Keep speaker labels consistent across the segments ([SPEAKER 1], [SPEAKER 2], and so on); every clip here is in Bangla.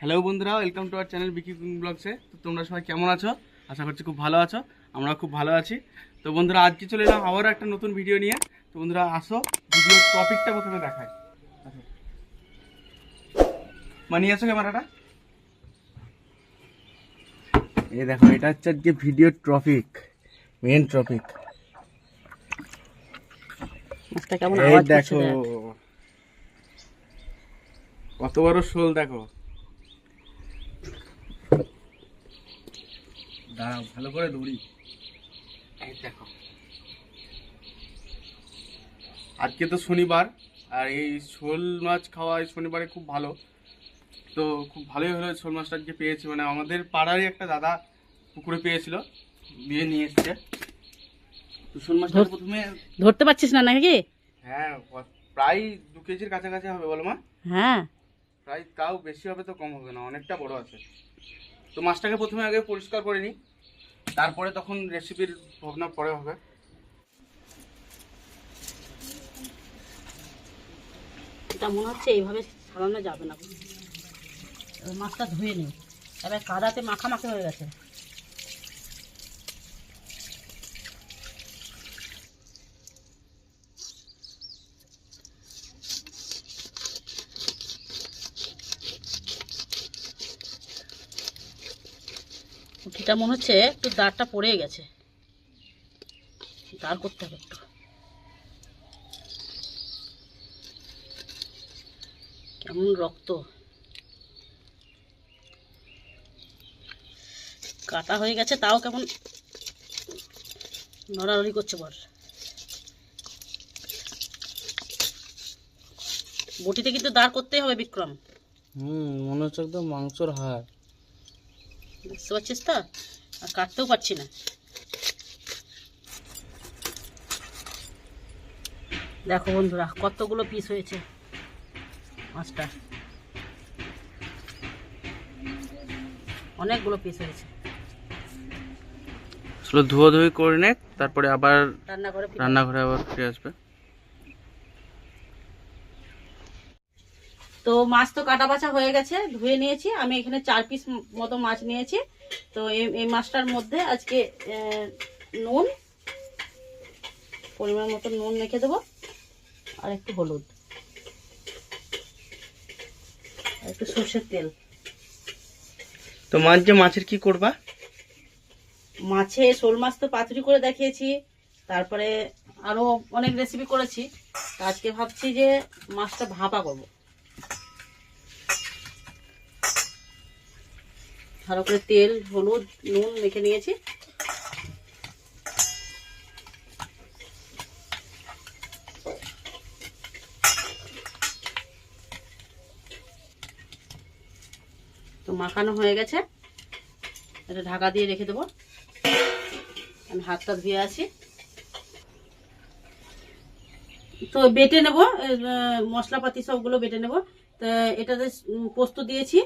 [SPEAKER 1] হ্যালো বন্ধুরা welcome to our channel Bicky cooking ব্লগসে তো তোমরা সবাই কেমন আছো? আশা করছি খুব ভালো আছো আমরা খুব ভালো আছি। তো বন্ধুরা আজকে চলে এলাম আবারও একটা নতুন ভিডিও নিয়ে। তো বন্ধুরা আসো ভিডিওর টপিকটা প্রথমে দেখায় আসো। মানে আসো ক্যামেরাটা। এই দেখো এটা হচ্ছে আজকে ভিডিও টপিক মেন টপিক দেখো। কত বড় শোল দেখো। দাঁড়াও ভালো করে দৌড়ি। দেখো। আজকে তো শনিবার আর এই শোল মাছ খাওয়া এই শনিবারে খুব ভালো। তো খুব ভালোই হলো শোল মাছটা আজকে পেয়েছি। মানে আমাদের পাড়ারই একটা দাদা পুকুরে পেয়েছিল দিয়ে নিয়ে এসছে। তো শোল মাছটা প্রথমে
[SPEAKER 2] ধরতে পারছিস না নাকি?
[SPEAKER 1] হ্যাঁ প্রায় দু কেজির কাছাকাছি হবে বলো মা।
[SPEAKER 2] হ্যাঁ।
[SPEAKER 1] প্রায় তাও বেশি হবে তো কম হবে না অনেকটা বড় আছে। তো মাছটাকে প্রথমে আগে পরিষ্কার করে নিই। তারপরে তখন রেসিপির ভাবনা পরে হবে।
[SPEAKER 2] এটা মনে হচ্ছে এইভাবে সারানো যাবে না। মাছটা ধুয়ে নিই এবার কাদাতে মাখামাখি হয়ে গেছে। পুঁটিটা মনে হচ্ছে একটু দাঁড়টা পড়ে গেছে। দাঁড় করতে হবে একটু। কেমন রক্ত। কাটা হয়ে গেছে, তাও কেমন নড়ানড়ি করছে বর বটিতে কিন্তু দাঁড় করতেই হবে বিক্রম।
[SPEAKER 1] হুম, মনে হচ্ছে একদম মাংসর হাড়।
[SPEAKER 2] বুঝতে পারছিস তো? আর কাটতেও পারছি না। দেখো বন্ধুরা কতগুলো পিস হয়েছে? মাছটা অনেকগুলো পিস হয়েছে।
[SPEAKER 1] ধুয়ো ধুয়ো করে নে তারপরে আবার
[SPEAKER 2] রান্নাঘরে
[SPEAKER 1] রান্নাঘরে আবার ফিরে আসবে।
[SPEAKER 2] তো মাছ তো কাটা বাছা হয়ে গেছে ধুয়ে নিয়েছি। আমি এখানে চার পিস মতো মাছ নিয়েছি। তো এই- মাছটার মধ্যে আজকে নুন পরিমাণ মতো নুন রেখে দেবো আর একটু হলুদ। আর একটু সর্ষের তেল।
[SPEAKER 1] তো মাছ যে মাছের কি করবা?
[SPEAKER 2] মাছে শোল মাছ তো পাতুরি করে দেখিয়েছি তারপরে আরও অনেক রেসিপি করেছি। তা আজকে ভাবছি যে মাছটা ভাপা করব। ভালো করে তেল, হলুদ, নুন মেখে নিয়েছি। তো মাখানো হয়ে গেছে। এটা ঢাকা দিয়ে রেখে দেবো। আমি হাতটা ধুয়ে আছি। তো বেটে নেব মশলাপাতি সবগুলো বেটে নেব। তো এটাতে পোস্ত দিয়েছি।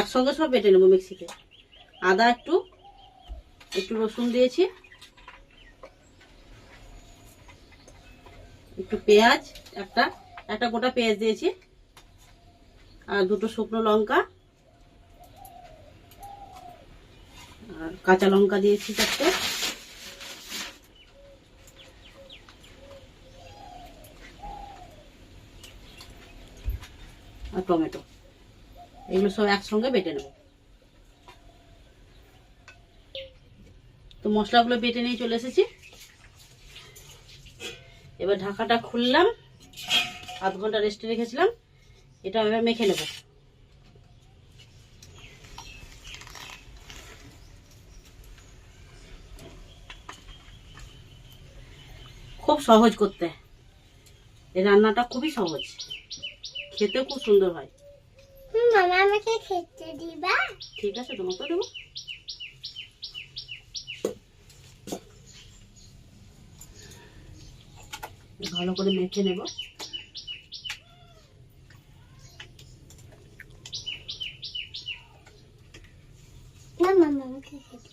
[SPEAKER 2] একসঙ্গে সব বেটে নেব মিক্সিতে। আদা একটু একটু রসুন দিয়েছি। একটু পেঁয়াজ, একটা একটা গোটা পেঁয়াজ দিয়েছি। আর দুটো শুকনো লঙ্কা। আর কাঁচা লঙ্কা দিয়েছি চারটে। আর টমেটো। এগুলো সব একসঙ্গে বেটে নেব। তো মশলাগুলো বেটে নিয়ে চলে এসেছি। এবার ঢাকাটা খুললাম। আধ ঘণ্টা রেস্টে রেখেছিলাম। এটা এবার মেখে নেব। খুব সহজ করতে। এই রান্নাটা খুবই সহজ। খেতে খুব সুন্দর হয়।
[SPEAKER 3] মামা আমাকে খেতে দিবা?
[SPEAKER 2] ঠিক আছে তোমাকে দেবো। ভালো করে মেখে নেব।
[SPEAKER 3] না মামা আমাকে খেতে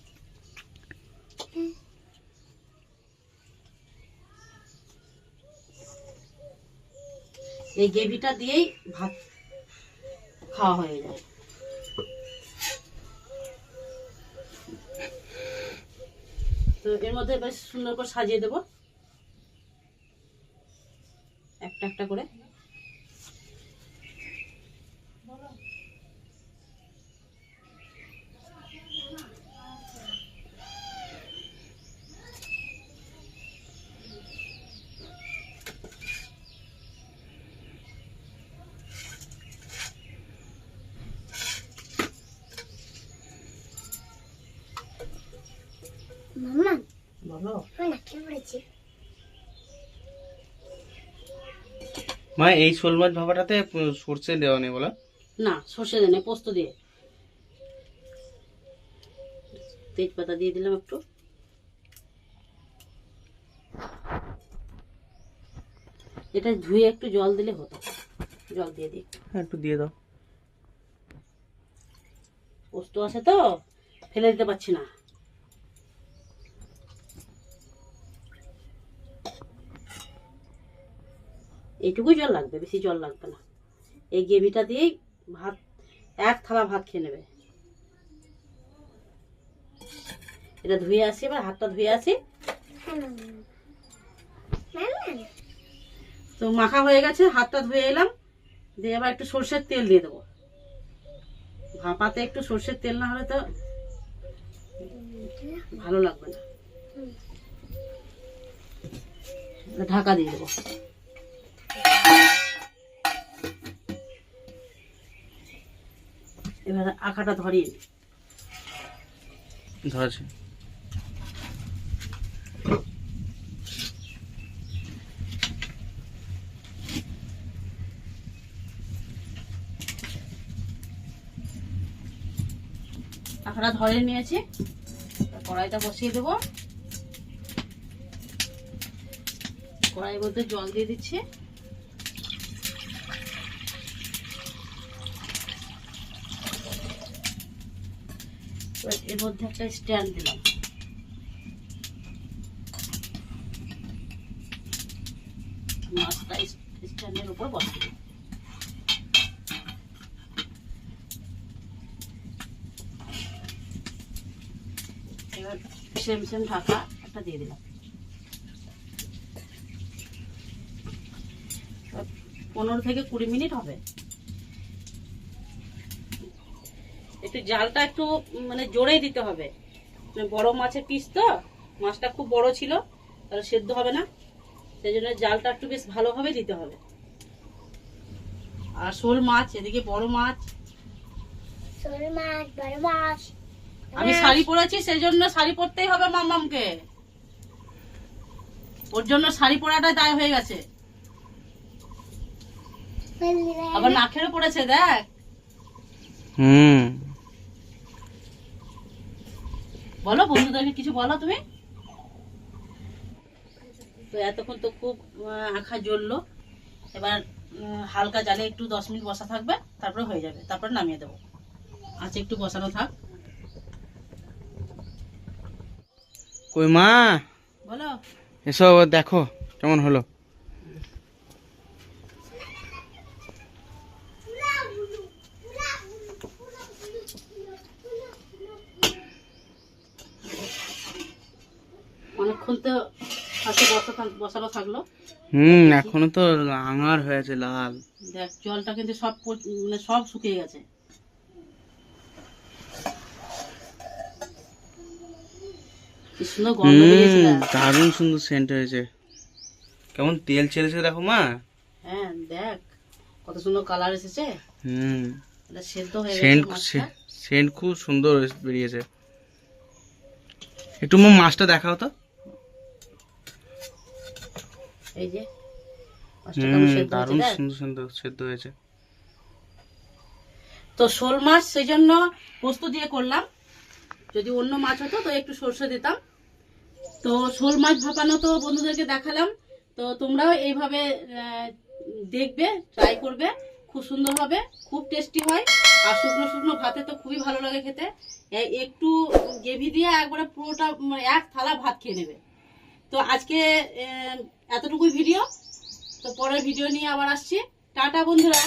[SPEAKER 2] এই গ্রেভিটা দিয়েই ভাত খাওয়া হয়ে যায়। তো এর মধ্যে বেশ সুন্দর করে সাজিয়ে দেব। একটা একটা করে
[SPEAKER 3] মামা
[SPEAKER 1] মা এই শোল মাছ ভাপাটাতে সর্ষে দেওয়া নেই বলো?
[SPEAKER 2] না সর্ষে দেনে পোস্ত দিয়ে। তেজপাতা দিয়ে দিলাম একটু। এটা ধুয়ে একটু জল দিলে হতো। জল দিয়ে দিই।
[SPEAKER 1] হ্যাঁ একটু দিয়ে দাও।
[SPEAKER 2] পোস্ত আছে তো ফেলে দিতে পারছি না। এইটুকুই জল লাগবে, বেশি জল লাগবে না। এই গ্রেভিটা দিয়েই ভাত, এক থালা ভাত খেয়ে নেবে। এটা ধুয়ে আসি, এবার হাতটা ধুয়ে আসি। তো মাখা হয়ে গেছে, হাতটা ধুয়ে এলাম। দিয়ে এবার একটু সর্ষের তেল দিয়ে দেবো। ভাপাতে একটু সর্ষের তেল না হলে তো ভালো লাগবে না। ঢাকা দিয়ে দেবো। এবার আখাটা ধরিয়ে।
[SPEAKER 1] ধরেছে।
[SPEAKER 2] আখাটা ধরে নিয়েছি। কড়াইটা বসিয়ে দেবো। কড়াইয়ের মধ্যে জল দিয়ে দিচ্ছি এবার এর মধ্যে একটা স্ট্যান্ড দিলাম। স্ট্যান্ডের উপর বসিয়ে এবার সেম সেম ঢাকা একটা দিয়ে দিলাম। পনেরো থেকে কুড়ি মিনিট হবে। একটু জালটা একটু মানে জোরেই দিতে হবে। মানে বড় মাছের পিস তো মাছটা খুব বড় ছিল তাহলে সেদ্ধ হবে না। সেই জন্য জালটা একটু বেশ ভালোভাবে দিতে হবে। আর শোল মাছ এদিকে বড় মাছ।
[SPEAKER 3] শোল মাছ বড় মাছ।
[SPEAKER 2] আমি শাড়ি পরেছি সেই জন্য শাড়ি পরতেই হবে মাম্মামকে। ওর জন্য শাড়ি পরাটা দায় হয়ে গেছে। আবার নাখেরও পড়েছে দেখ।
[SPEAKER 1] হুম।
[SPEAKER 2] বলো বন্ধুদেরকে কিছু বলো তুমি? তো এতক্ষণ তো খুব আঁখা জ্বললো। এবার হালকা জালে একটু দশ মিনিট বসা থাকবে তারপরে হয়ে যাবে। তারপরে নামিয়ে দেবো। আচ্ছা একটু বসানো থাক।
[SPEAKER 1] কই মা?
[SPEAKER 2] বলো।
[SPEAKER 1] এসো দেখো কেমন হলো?
[SPEAKER 2] তো হাতে বসানো থাকল।
[SPEAKER 1] হুম এখনও তো আঙার হয়েছে লাল।
[SPEAKER 2] দেখ জলটা কিন্তু সব মানে সব শুকিয়ে গেছে। সুন্দর।
[SPEAKER 1] দারুণ সেন্ট হয়েছে। কেমন তেল ছেড়েছে দেখো মা।
[SPEAKER 2] হ্যাঁ দেখ কত সুন্দর কালার এসেছে।
[SPEAKER 1] হুম।
[SPEAKER 2] এটা সেদ্ধ হয়ে গেছে
[SPEAKER 1] সেন্ট সেন্ট খুব সুন্দর বেরিয়েছে। একটু মা মাছটা দেখাও তো।
[SPEAKER 2] এই যে মাছটা কেমন
[SPEAKER 1] হুম
[SPEAKER 2] সেদ্ধ হয়েছে
[SPEAKER 1] দারুণ
[SPEAKER 2] দেখ।
[SPEAKER 1] সুন্দর সুন্দর সেদ্ধ হয়েছে।
[SPEAKER 2] তো শোল মাছ সেই জন্য পোস্ত দিয়ে করলাম। যদি অন্য মাছ হতো তো একটু সর্ষে দিতাম। তো শোল মাছ ভাপানো তো বন্ধুদেরকে দেখালাম। তো তোমরাও এইভাবে দেখবে ট্রাই করবে। খুব সুন্দর হবে খুব টেস্টি হয়। আর শুকনো শুকনো ভাতে তো খুবই ভালো লাগে খেতে। একটু গ্রেভি দিয়ে একবারে পুরোটা মানে এক থালা ভাত খেয়ে নেবে। তো আজকে এতটুকু ভিডিও তো পরের ভিডিও নিয়ে আবার আসছি। টাটা বন্ধুরা।